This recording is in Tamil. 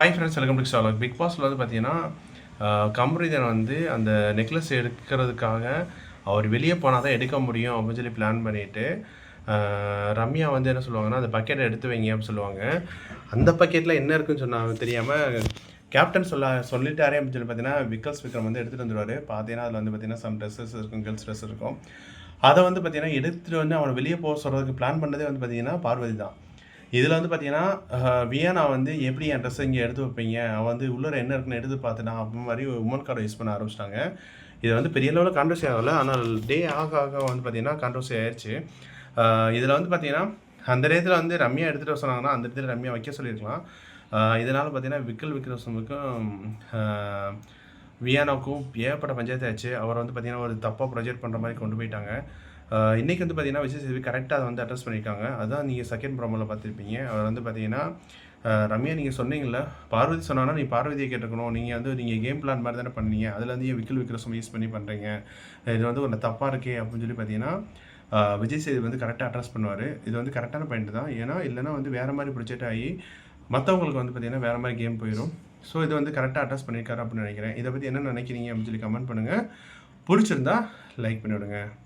ஹாய் ஃப்ரெண்ட்ஸ் வெல்கம் டு ஸ்டாலாக் பிக் பாஸில் வந்து பார்த்தீங்கன்னா கம்ரிதன் வந்து அந்த நெக்லஸ் எடுக்கிறதுக்காக அவர் வெளியே போனால் தான் எடுக்க முடியும் அப்படின்னு சொல்லி பிளான் பண்ணிவிட்டு ரம்யா வந்து என்ன சொல்லுவாங்கன்னா அந்த பக்கெட்டை எடுத்து வைங்க அப்படின்னு சொல்லுவாங்க. அந்த பக்கெட்டில் என்ன இருக்குன்னு சொன்னாங்க தெரியாமல் கேப்டன் சொல்ல சொல்லிட்டாரே அப்படின்னு சொல்லி பார்த்தீங்கன்னா விக்கல்ஸ் விக்ரம் வந்து எடுத்துகிட்டு வந்துடுவார் பார்த்தீங்கன்னா அதில் வந்து பார்த்தீங்கன்னா சம் ட்ரெஸ்ஸஸ் இருக்கும் கேர்ள்ஸ் ட்ரெஸ் இருக்கும். அதை வந்து பார்த்தீங்கன்னா எடுத்துகிட்டு வந்து அவனை வெளியே போக சொல்கிறதுக்கு பிளான் பண்ணதே வந்து பார்த்தீங்கன்னா பார்வதி தான். இதில் வந்து பார்த்தீங்கன்னா வியானா வந்து எப்படி என் ட்ரெஸ்ஸை இங்கே எடுத்து வைப்பீங்க? அவன் வந்து உள்ளே என்ன இருக்குன்னு எடுத்து பார்த்துனா அப்படி மாதிரி உமன் கார்டை யூஸ் பண்ண ஆரம்பிச்சிட்டாங்க. இது வந்து பெரிய லெவலில் கான்ட்ரவர்சி ஆகலை. ஆனால் டே ஆக ஆக வந்து பார்த்தீங்கன்னா கான்ட்ரவர்சி ஆயிடுச்சு இதில் வந்து பார்த்தீங்கன்னா அந்த நேரத்தில் வந்து ரம்யா எடுத்துகிட்டு வர சொன்னாங்கன்னா அந்த இடத்துல ரம்யா வைக்க சொல்லியிருக்கலாம். இதனால் பார்த்தீங்கன்னா விக்கல் விக்ரமனுக்கும் வியானாவுக்கும் ஏகப்பட்ட பஞ்சாயத்து ஆச்சு. அவரை வந்து பார்த்தீங்கன்னா ஒரு தப்பாக ப்ரொஜெக்ட் பண்ணுற மாதிரி கொண்டு போயிட்டாங்க. இன்றைக்கி வந்து பார்த்தீங்கன்னா விஜய் சேவி கரெக்டாக அதை வந்து அட்ரஸ் பண்ணியிருக்காங்க. அதான் நீங்கள் செகண்ட் ப்ரோமோவில் பார்த்துருப்பீங்க. அவர் வந்து பார்த்தீங்கன்னா ரம்யா நீங்கள் சொன்னீங்கல்ல பார்வதி சொன்னாங்கன்னா நீ பார்வதியை கேட்டுக்கணும் நீங்கள் வந்து நீங்கள் கேம் பிளான் மாதிரி தானே பண்ணீங்க. அதில் வந்து ஏன் விக்கில் விக்ரசம் யூஸ் பண்ணி பண்ணுறீங்க இது வந்து ஒரு தப்பாக இருக்கே அப்படின்னு சொல்லி பார்த்தீங்கன்னா விஜய் சேது வந்து கரெக்டாக அட்ரஸ் பண்ணுவார். இது வந்து கரெக்டான பாயிண்ட் தான். ஏன்னா இல்லைனா வந்து வேறு மாதிரி ப்ரொஜெக்ட் ஆகி மற்றவங்களுக்கு வந்து பார்த்திங்கன்னா வேறு மாதிரி கேம் போயிடும் ஸோ இது வந்து கரெக்டாக அட்ரஸ் பண்ணியிருக்காரு அப்படின்னு நினைக்கிறேன். இதை பற்றி என்ன நினைக்கிறீங்க அப்படின்னு சொல்லி கமெண்ட் பண்ணுங்கள் பிடிச்சிருந்தா லைக் பண்ணிவிடுங்க.